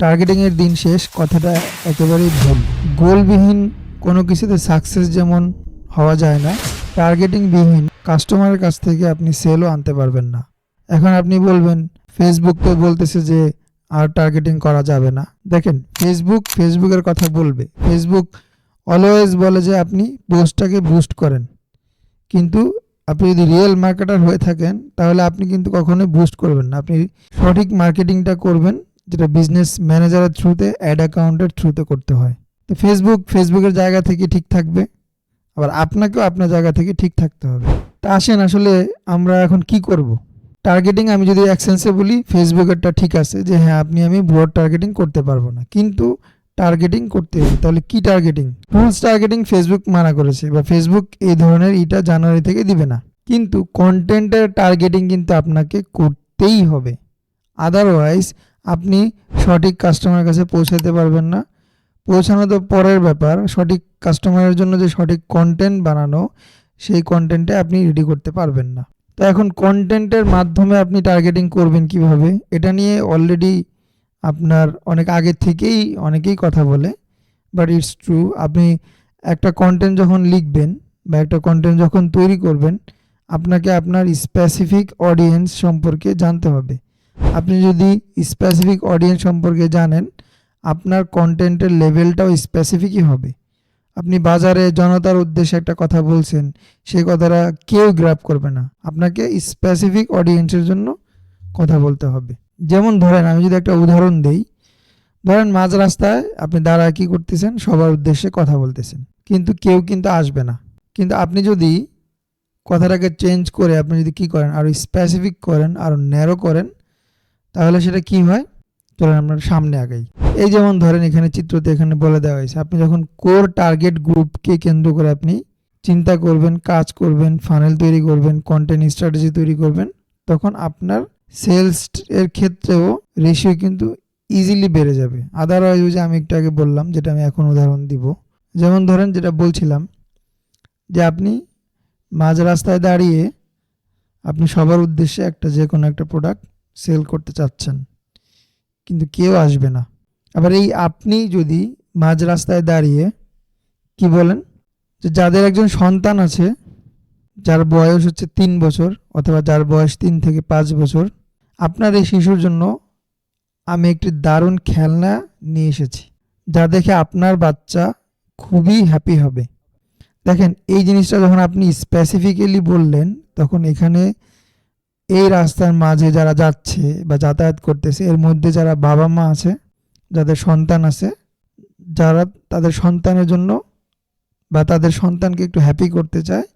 টার্গেটিংয়ের দিন শেষ, কথাটা একেবারেই ভুল। গোলবিহীন কোনো কিছুতে সাকসেস যেমন হওয়া যায় না টার্গেটিংবিহীন কাস্টমারের কাছ থেকে আপনি সেলও আনতে পারবেন না। এখন আপনি বলবেন ফেসবুক তো বলতেছে যে আর টার্গেটিং করা যাবে না। দেখেন ফেসবুক ফেসবুকের কথা বলবে। ফেসবুক অলওয়েজ বলে যে আপনি পোস্টটাকে বুস্ট করেন। কিন্তু আপনি যদি রিয়েল মার্কেটার হয়ে থাকেন, তাহলে আপনি কিন্তু কখনোই বুস্ট করবেন না। আপনি সঠিক মার্কেটিংটা করবেন যেটা বিজনেস ম্যানেজারের থ্রুতে অ্যাড অ্যাকাউন্টের থ্রুতে করতে হয়। তো ফেসবুক ফেসবুকের জায়গা থেকে ঠিক থাকবে। আবার আপনাকেও আপনার জায়গা থেকে ঠিক থাকতে হবে। তা আসেন আসলে আমরা এখন কি করব? টার্গেটিং আমি যদি অ্যাকসেন্সে বলি ফেসবুকেরটা ঠিক আছে যে হ্যাঁ আপনি আমি ব্রড টার্গেটিং করতে পারব না। কিন্তু টার্গেটিং করতে হবে। তাহলে কি টার্গেটিং রুলস টার্গেটিং ফেসবুক মানা করেছে বা ফেসবুক এই ধরনের ইটা জানুয়ারি থেকে দিবে না। কিন্তু কন্টেন্টের টার্গেটিং কিন্তু আপনাকে করতেই হবে। আদারওয়াইজ আপনি সঠিক কাস্টমারের কাছে পৌঁছাতে পারবেন না। পৌঁছানো তো পরের ব্যাপার। সঠিক কাস্টমারের জন্য যে সঠিক কন্টেন্ট বানানো, সেই কন্টেন্টে আপনি রেডি করতে পারবেন না। তো এখন কন্টেন্টের মাধ্যমে আপনি টার্গেটিং করবেন কীভাবে? এটা নিয়ে অলরেডি আপনার অনেক আগে থেকেই অনেকেই কথা বলে বাট ইটস ট্রু আপনি একটা কন্টেন্ট যখন লিখবেন বা একটা কন্টেন্ট যখন তৈরি করবেন, আপনাকে আপনার স্পেসিফিক অডিয়েন্স সম্পর্কে জানতে হবে। আপনি যদি স্পেসিফিক অডিয়েন্স সম্পর্কে জানেন, আপনার কন্টেন্টের লেভেলটাও স্পেসিফিকই হবে। আপনি বাজারে জনতার উদ্দেশ্যে একটা কথা বলছেন সেই কথাটা কেউ গ্র্যাপ করবে না। আপনাকে স্পেসিফিক অডিয়েন্সের জন্য কথা বলতে হবে। যেমন ধরেন, আমি যদি একটা উদাহরণ দেই, ধরেন মাঝ রাস্তায় আপনি দাঁড়ায় কী করতেছেন? সবার উদ্দেশ্যে কথা বলতেছেন। কিন্তু কেউ কিন্তু আসবে না। কিন্তু আপনি যদি কথাটাকে চেঞ্জ করে আপনি যদি কী করেন আরও স্পেসিফিক করেন আরও ন্যারো করেন তাহলে সেটা কি হয়? চলেন আমরা সামনে আগাই। এই যেমন ধরেন এখানে চিত্রতে এখানে বলে দেওয়া হয়েছে, আপনি যখন কোর টার্গেট গ্রুপকে কেন্দ্র করে আপনি চিন্তা করবেন, কাজ করবেন ফানেল তৈরি করবেন কন্টেন্ট স্ট্র্যাটেজি তৈরি করবেন, তখন আপনার সেলস এর ক্ষেত্রেও রেশিও কিন্তু ইজিলি বেড়ে যাবে। আদারওয়াইজ যে আমি একটু আগে বললাম, যেটা আমি এখন উদাহরণ দিব। যেমন ধরেন যেটা বলছিলাম, যে আপনি মাঝ রাস্তায় দাঁড়িয়ে আপনি সবার উদ্দেশ্যে একটা যে কোনো একটা প্রোডাক্ট সেল করতে চাচ্ছেন। কিন্তু কেউ আসবে না। আবার এই আপনি যদি মাঝ রাস্তায় দাঁড়িয়ে কি বলেন? যে যাদের একজন সন্তান আছে, যার বয়স হচ্ছে তিন বছর অথবা যার বয়স তিন থেকে পাঁচ বছর, আপনার এই শিশুর জন্য আমি একটি দারুণ খেলনা নিয়ে এসেছি। যা দেখে আপনার বাচ্চা খুবই হ্যাপি হবে। দেখেন, এই জিনিসটা যখন আপনি স্পেসিফিক্যালি বললেন, তখন এখানে এই রাস্তার মাঝে যারা যাচ্ছে বা যাতায়াত করতেছে, এর মধ্যে যারা বাবা মা আছে, যাদের সন্তান আছে, যারা তাদের সন্তানের জন্য বা তাদের সন্তানকে একটু হ্যাপি করতে চায়,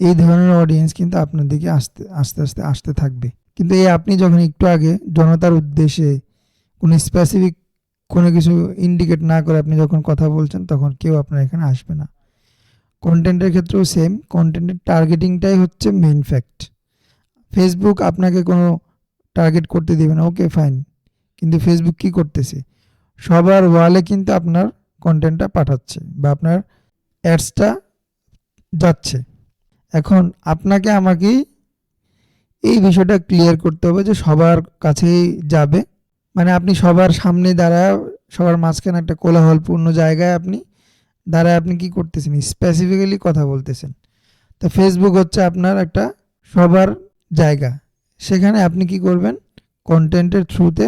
এই ধরনের অডিয়েন্স কিন্তু আপনার দিকে আসতে, আস্তে আস্তে, আসতে থাকবে। কিন্তু এই আপনি যখন একটু আগে জনতার উদ্দেশ্যে কোনো স্পেসিফিক কোনো কিছু ইন্ডিকেট না করে আপনি যখন কথা বলছেন, তখন কেউ আপনার এখানে আসবে না। কন্টেন্টের ক্ষেত্রেও সেম কন্টেন্টের টার্গেটিংটাই হচ্ছে মেইন ফ্যাক্ট ফেসবুক আপনাকে কোনো টার্গেট করতে দেবে না। ওকে ফাইন কিন্তু ফেসবুক কি করতেছে? সবার ওয়ালে কিন্তু আপনার কন্টেন্টটা পাঠাচ্ছে বা আপনার অ্যাডসটা যাচ্ছে। এখন আপনাকে আমাকেই এই বিষয়টা ক্লিয়ার করতে হবে যে সবার কাছেই যাবে। মানে আপনি সবার সামনে দাঁড়ায়, সবার মাঝখানে একটা কোলাহলপূর্ণ জায়গায় আপনি দাঁড়ায় আপনি কি করতেছেন? স্পেসিফিক্যালি কথা বলতেছেন। তো ফেসবুক হচ্ছে আপনার একটা সবার জায়গা। সেখানে আপনি কি করবেন? কন্টেন্টের থ্রুতে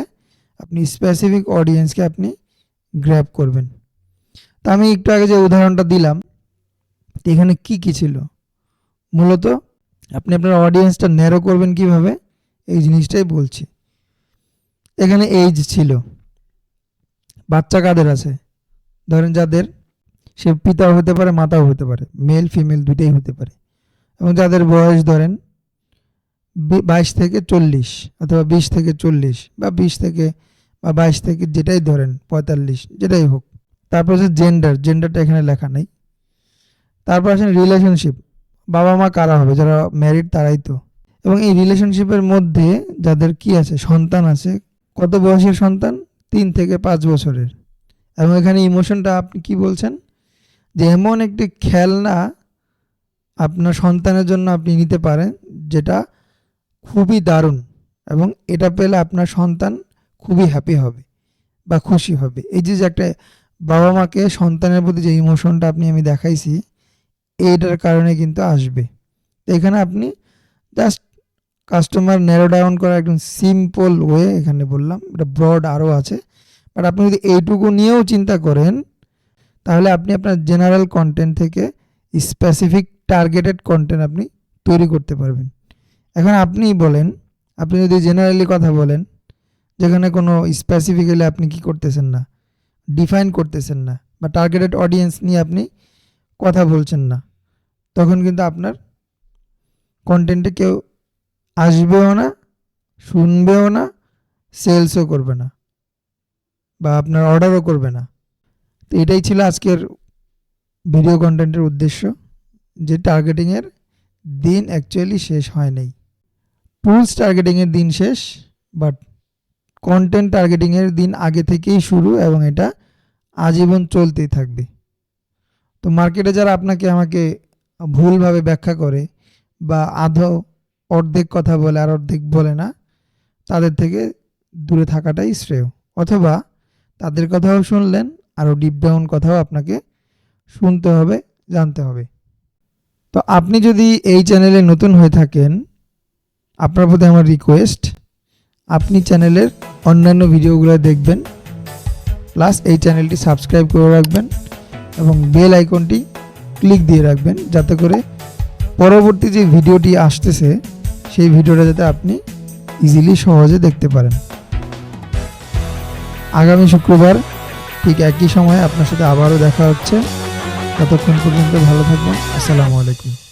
আপনি স্পেসিফিক অডিয়েন্সকে আপনি গ্র্যাব করবেন। তা আমি একটু আগে যে উদাহরণটা দিলাম এখানে কি কি ছিল? মূলত আপনি আপনার অডিয়েন্সটা ন্যারো করবেন কীভাবে? এই জিনিসটাই বলছি। এখানে এইজ ছিল। বাচ্চা কাদের আছে? ধরেন যাদের, সে পিতাও হতে পারে, মাতাও হতে পারে মেল ফিমেল দুইটাই হতে পারে। এবং যাদের বয়স ধরেন বাইশ থেকে চল্লিশ অথবা বিশ থেকে চল্লিশ বা বিশ থেকে বা বাইশ থেকে যেটাই ধরেন পঁয়তাল্লিশ, যেটাই হোক। তারপর হচ্ছে জেন্ডার জেন্ডারটা এখানে লেখা নেই। তারপর আসেন রিলেশনশিপ বাবা মা কারা হবে? যারা ম্যারিড তারাই তো। এবং এই রিলেশনশিপের মধ্যে যাদের কি আছে? সন্তান আছে। কত বয়সের সন্তান? তিন থেকে পাঁচ বছরের। এবং এখানে ইমোশনটা আপনি কি বলছেন? যে এমন একটি খেলনা আপনার সন্তানের জন্য আপনি নিতে পারেন, যেটা খুবই দারুণ এবং এটা পেলে আপনার সন্তান খুবই হ্যাপি হবে বা খুশি হবে। এই যে একটা বাবা মাকে সন্তানের প্রতি যে ইমোশনটা আপনি, আমি দেখাইছি, এইটার কারণে কিন্তু আসবে। তো এখানে আপনি জাস্ট কাস্টমার ন্যারো ডাউন করা একদম সিম্পল ওয়ে এখানে বললাম, এটা ব্রড আরও আছে। বাট আপনি যদি এইটুকু নিয়েও চিন্তা করেন, তাহলে আপনি আপনার জেনারেল কন্টেন্ট থেকে স্পেসিফিক টার্গেটেড কন্টেন্ট আপনি তৈরি করতে পারবেন। এখন আপনি বলেন, আপনি যদি জেনারেলি কথা বলেন, যেখানে কোনো স্পেসিফিক্যালি আপনি কি করতেছেন না ডিফাইন করতেছেন না, বা টার্গেটেড অডিয়েন্স নিয়ে আপনি কথা বলছেন না, তখন কিন্তু আপনার কন্টেন্টে কেউ আসবেও না, শুনবেও না সেলসও করবে না, বা আপনার অর্ডারও করবে না। তো এটাই ছিল আজকের ভিডিও কন্টেন্টের উদ্দেশ্য, যে টার্গেটিংয়ের দিন অ্যাকচুয়ালি শেষ হয় নাই। টুলস টার্গেটিংয়ের দিন শেষ বাট কন্টেন্ট টার্গেটিংয়ের দিন আগে থেকেই শুরু এবং এটা আজীবন চলতেই থাকবে। তো মার্কেটে যারা আপনাকে আমাকে ভুলভাবে ব্যাখ্যা করে বা আধো অর্ধেক কথা বলে আর অর্ধেক বলে না, তাদের থেকে দূরে থাকাটাই শ্রেয়। অথবা তাদের কথাও শুনলেন আরও ডিপ ডাউন কথাও আপনাকে শুনতে হবে, জানতে হবে। তো আপনি যদি এই চ্যানেলে নতুন হয়ে থাকেন আপনার প্রতি আমার রিকোয়েস্ট আপনি চ্যানেলের অন্যান্য ভিডিওগুলো দেখবেন প্লাস এই চ্যানেলটি সাবস্ক্রাইব করে রাখবেন এবং বেল আইকনটি ক্লিক দিয়ে রাখবেন যাতে করে পরবর্তী যে ভিডিওটি আসতেছে, সেই ভিডিওটা যাতে আপনি ইজিলি সহজে দেখতে পারেন। আগামী শুক্রবার ঠিক একই সময়ে আপনার সাথে আবারও দেখা হচ্ছে। ততক্ষণ পর্যন্ত ভালো থাকবেন। আসসালামু আলাইকুম।